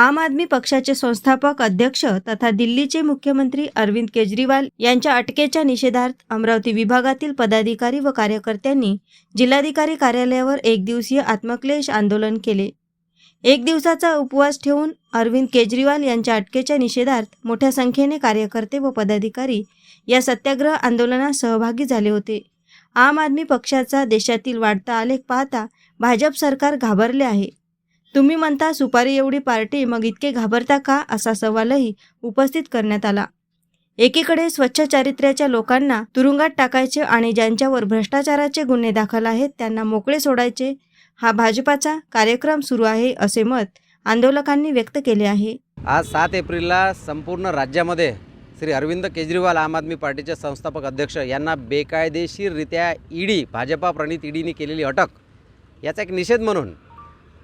आम आदमी पक्षाचे संस्थापक अध्यक्ष तथा दिल्लीचे मुख्यमंत्री अरविंद केजरीवाल यांच्या अटकेच्या निषेधार्थ अमरावती विभागातील पदाधिकारी व कार्यकर्त्यांनी जिल्हाधिकारी कार्यालयावर एक दिवसीय आत्मक्लेश आंदोलन केले. एक दिवसाचा उपवास ठेवून अरविंद केजरीवाल यांच्या अटकेच्या निषेधार्थ मोठ्या संख्येने कार्यकर्ते व पदाधिकारी या सत्याग्रह आंदोलनात सहभागी झाले होते. आम आदमी पक्षाचा देशातील वाढता आलेख पाहता भाजप सरकार घाबरले आहे. तुम्ही म्हणता सुपारी एवढी पार्टी मग इतके घाबरता का? असा सवालही उपस्थित करण्यात आला. एकीकडे स्वच्छ चारित्र्याच्या लोकांना तुरुंगात टाकायचे आणि ज्यांच्यावर भ्रष्टाचाराचे गुन्हे दाखल आहेत त्यांना मोकळे सोडायचे हा भाजपाचा कार्यक्रम सुरू आहे असे मत आंदोलकांनी व्यक्त केले आहे. आज सात एप्रिलला संपूर्ण राज्यामध्ये श्री अरविंद केजरीवाल आम आदमी पार्टीचे संस्थापक अध्यक्ष यांना बेकायदेशीररित्या ईडी भाजपा प्रणित ईडीने केलेली अटक याचा एक निषेध म्हणून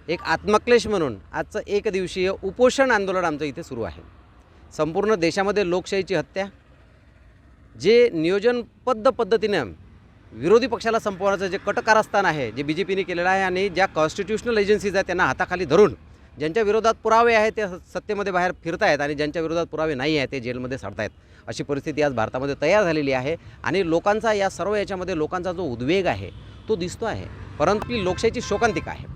एक आत्मक्लेश म्हणून आजचं एक दिवसीय उपोषण आंदोलन आमचं इथे सुरू आहे. संपूर्ण देशामध्ये लोकशाहीची हत्या जे नियोजनबद्ध पद्धतीनं विरोधी पक्षाला संपवण्याचं जे कटकारस्थान आहे जे बी जे पीने केलेलं आहे आणि ज्या कॉन्स्टिट्युशनल एजन्सीज आहेत त्यांना हाताखाली धरून ज्यांच्या विरोधात पुरावे आहेत ते सत्तेमध्ये बाहेर फिरतायत आणि ज्यांच्या विरोधात पुरावे नाही आहेत ते जेलमध्ये सडतायत अशी परिस्थिती आज भारतामध्ये तयार झालेली आहे आणि लोकांचा या सर्व याच्यामध्ये लोकांचा जो उद्वेग आहे तो दिसतो आहे परंतु लोकशाहीची शोकांतिका आहे.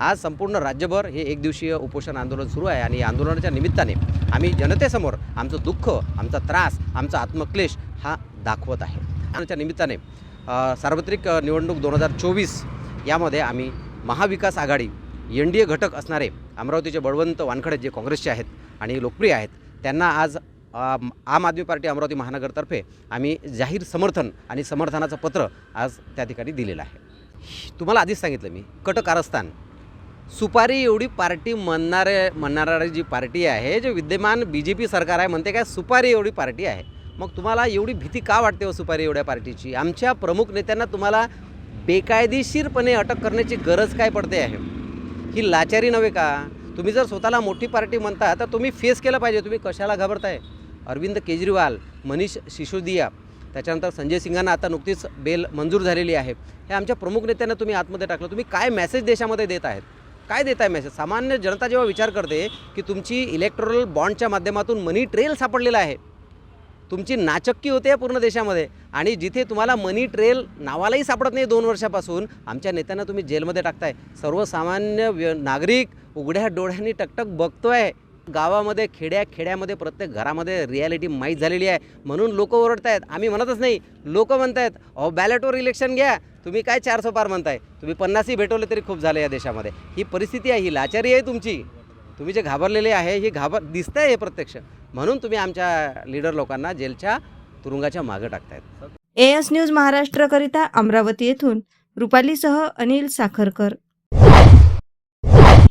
आज संपूर्ण राज्यभर हे एक दिवसीय उपोषण आंदोलन सुरू आहे आणि या आंदोलनाच्या निमित्ताने आम्ही जनतेसमोर आमचं दुःख आमचा त्रास आमचा आत्मक्लेश हा दाखवत आहे. त्याच्या निमित्ताने सार्वत्रिक निवडणूक दोन हजार चोवीस यामध्ये आम्ही महाविकास आघाडी एन डी ए घटक असणारे अमरावतीचे बळवंत वानखडे जे काँग्रेसचे आहेत आणि लोकप्रिय आहेत त्यांना आज आम आदमी पार्टी अमरावती महानगरतर्फे आम्ही जाहीर समर्थन आणि समर्थनाचं पत्र आज त्या ठिकाणी दिलेलं आहे. तुम्हाला आधीच सांगितलं मी कटकारस्थान सुपारी एवढी पार्टी म्हणणारे म्हणणारी जी पार्टी आहे जे विद्यमान बी जे पी सरकार आहे म्हणते काय सुपारी एवढी पार्टी आहे. मग तुम्हाला एवढी भीती का वाटते हो सुपारी एवढ्या पार्टीची? आमच्या प्रमुख नेत्यांना तुम्हाला बेकायदेशीरपणे अटक करण्याची गरज काय पडते आहे? ही लाचारी नव्हे का? तुम्ही जर स्वतःला मोठी पार्टी म्हणता तर तुम्ही फेस केलं पाहिजे. तुम्ही कशाला घाबरताय? अरविंद केजरीवाल मनीष सिसोदिया त्याच्यानंतर संजय सिंगांना आता नुकतीच बेल मंजूर झालेली आहे. हे आमच्या प्रमुख नेत्यांना तुम्ही आतमध्ये टाकलं. तुम्ही काय मेसेज देशामध्ये देत आहेत? काय देत आहे मेसेज सामान्य जनता जेव्हा विचार करते की तुमची इलेक्ट्रॉरल बॉन्डच्या माध्यमातून मनी ट्रेल सापडलेला आहे. तुमची नाचक्की होते पूर्ण देशामध्ये आणि जिथे तुम्हाला मनी ट्रेल नावालाही सापडत नाही दोन वर्षापासून आमच्या नेत्यांना तुम्ही जेलमध्ये टाकताय. सर्वसामान्य व्य नागरिक उघड्या डोळ्यांनी टकटक बघतोय. गावामध्ये खेड्या खेड्यामध्ये प्रत्येक घरामध्ये रियालिटी माहीत झालेली आहे. म्हणून लोक आहेत आम्ही म्हणतच नाही. लोक म्हणतायत अहो बॅलेटवर इलेक्शन घ्या. तुम्ही काय चारशे पार म्हणताय? तुम्ही पन्नासही भेटवले तरी खूप झालं या देशामध्ये. ही परिस्थिती आहे ही लाचारी आहे तुमची. तुम्ही जे घाबरलेले आहे ही घाबर दिसतंय हे प्रत्यक्ष. म्हणून तुम्ही आमच्या लीडर लोकांना जेलच्या तुरुंगाच्या मागे टाकतायत. एस न्यूज महाराष्ट्रकरिता अमरावती येथून रुपालीसह अनिल साखरकर.